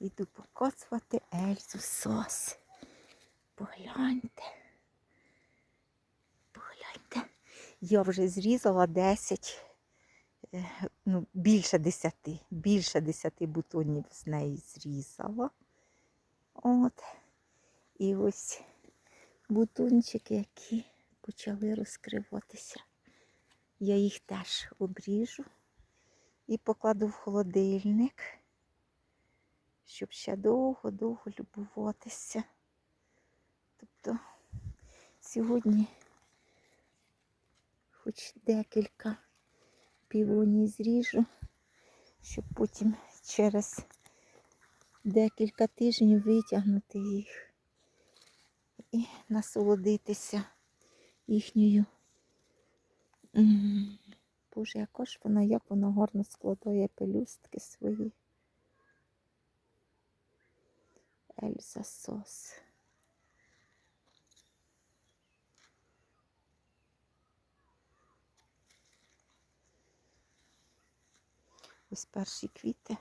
Йду покоцувати Ельзу сос. Погляньте. Погляньте. Я вже зрізала 10, е, ну, більше 10, більше 10 бутонів з неї зрізала. От. І ось бутончики, які почали розкриватися. Я їх теж обріжу і покладу в холодильник, щоб ще довго-довго любуватися. Тобто сьогодні хоч декілька півоній зріжу, щоб потім через декілька тижнів витягнути їх і насолодитися їхньою. Боже, яка ж вона, як вона гарно складає пелюстки свої. Ельза. Ось перші квіти.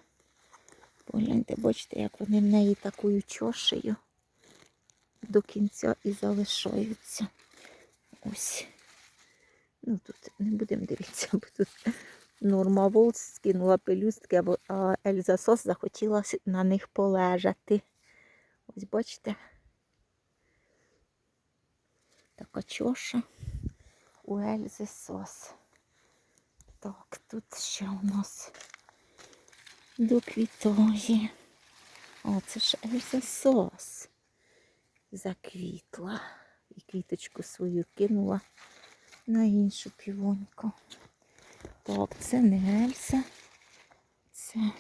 Погляньте, бачите, як вони в неї такою чошею до кінця і залишаються. Ось. Ну тут не будемо дивитися, бо тут Норма Волс скинула пелюстки, а Ельза Сос захотіла на них полежати. Ось бачите. Така чоша у Ельзи Сос. Так, тут ще у нас доквітує. О, це ж Ельза Сос. Заквітла. І квіточку свою кинула на іншу півоньку. Так, це не Ельса. Це,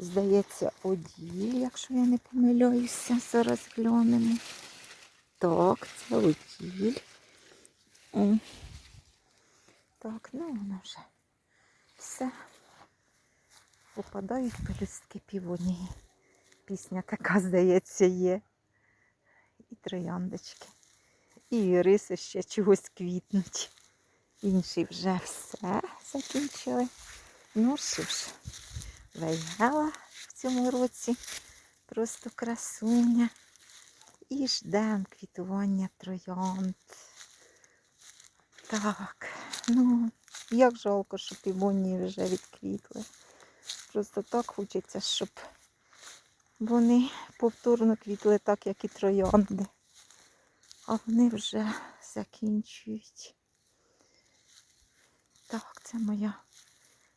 здається, Оділь, якщо я не помиляюся. Зараз глянемо. Так, це Оділь. Так, ну воно вже все. Попадають пелюстки півонії. Пісня така, здається, є. І трояндочки. І іриси ще чогось квітнуть. Інші вже все закінчили. Ну що ж, вейгела в цьому році просто красуня. І ждемо квітування троянд. Так, ну, як жалко, що півонії вже відквітли. Просто так хочеться, щоб вони повторно квітли так, як і троянди. А вони вже закінчують. Так, це моя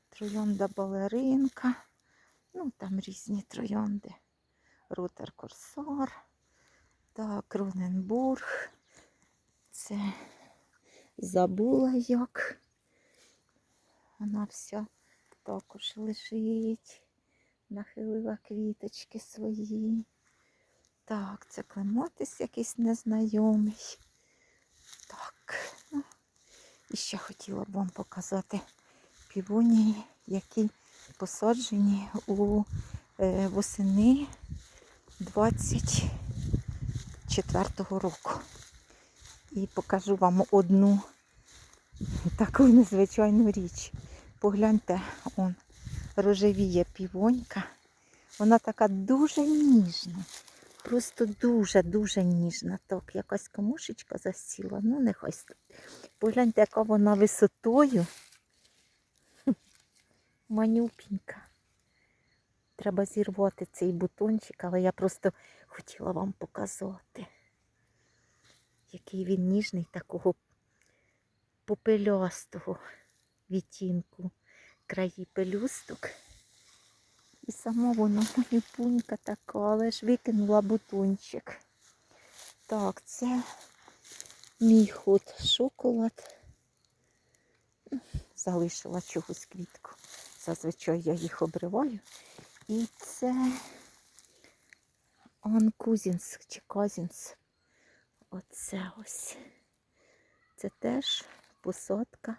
троянда балеринка. Ну, там різні троянди. Ротер Корсар. Так, Кроненбург. Це забула як. Вона вся також лежить. Нахилила квіточки свої. Так, це клематис якийсь незнайомий. Так, ну, і ще хотіла б вам показати півонії, які посаджені у е, восени 24-го року. І покажу вам одну таку незвичайну річ. Погляньте, он рожевіє півонька. Вона така дуже ніжна. Просто дуже-дуже ніжна. Так, якась комушечка засіла. Ну, нехай. Погляньте, яка вона висотою. Манюпінька. Треба зірвати цей бутончик, але я просто хотіла вам показати, який він ніжний такого попелястого відтінку краї пелюсток. І сама вона манюпунька така, але ж викинула бутончик. Так, це мій ход шоколад. Залишила чогось квітку. Зазвичай я їх обриваю. І це Анкузінс чи Казінс. Оце ось. Це теж посадка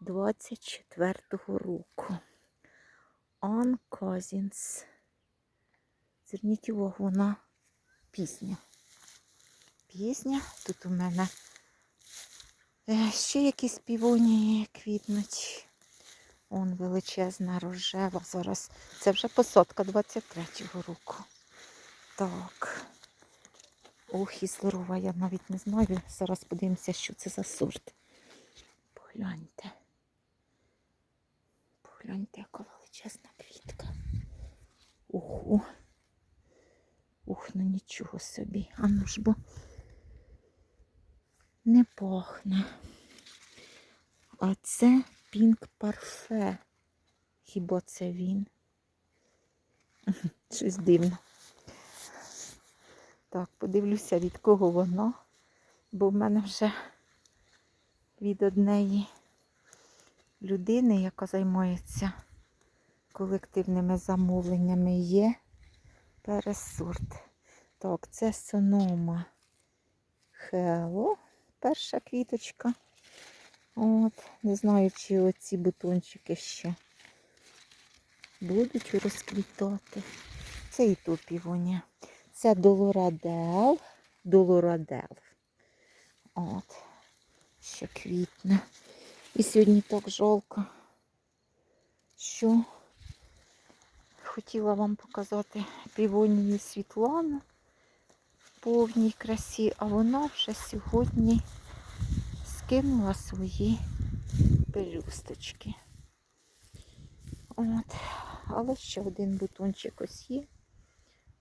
24-го року. Ан Казінс. Зверніть увагу, вона пісня. Пісня. Тут у мене е, ще якісь півонії квітнуть. Он величезна рожева. Зараз це вже посадка 23-го року. Так. Ох, і здорова, я навіть не знаю. Зараз подивимося, що це за сорт. Погляньте. Погляньте, яка величезна квітка. Уху. Ух, ну нічого собі. А ну ж бо не пахне. А це пінк парфе. Хіба це він? Щось дивно. Так, подивлюся, від кого воно, бо в мене вже від однієї людини, яка займається колективними замовленнями, є пересорт. Так, це сонома Хело, перша квіточка. От, не знаю, чи оці бутончики ще будуть розквітати. Це і то півоня. Це долорадел. Долорадел. От, ще квітне. І сьогодні так жалко, що хотіла вам показати півонію Світлану в повній красі, а вона вже сьогодні скинула свої пелюсточки. От. Але ще один бутончик ось є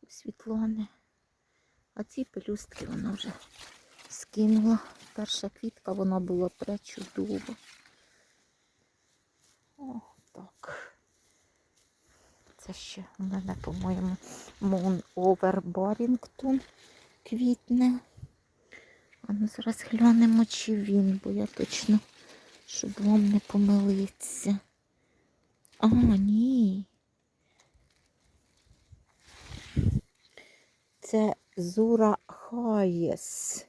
у Світлани. А ці пелюстки вона вже скинула. Перша квітка вона була пречудова. О, так. Це ще у мене, по-моєму, Moon Over Barrington квітне. А ну зараз глянемо, чи він, бо я точно, щоб вам не помилитися. А, ні. Це Зура Хаєс.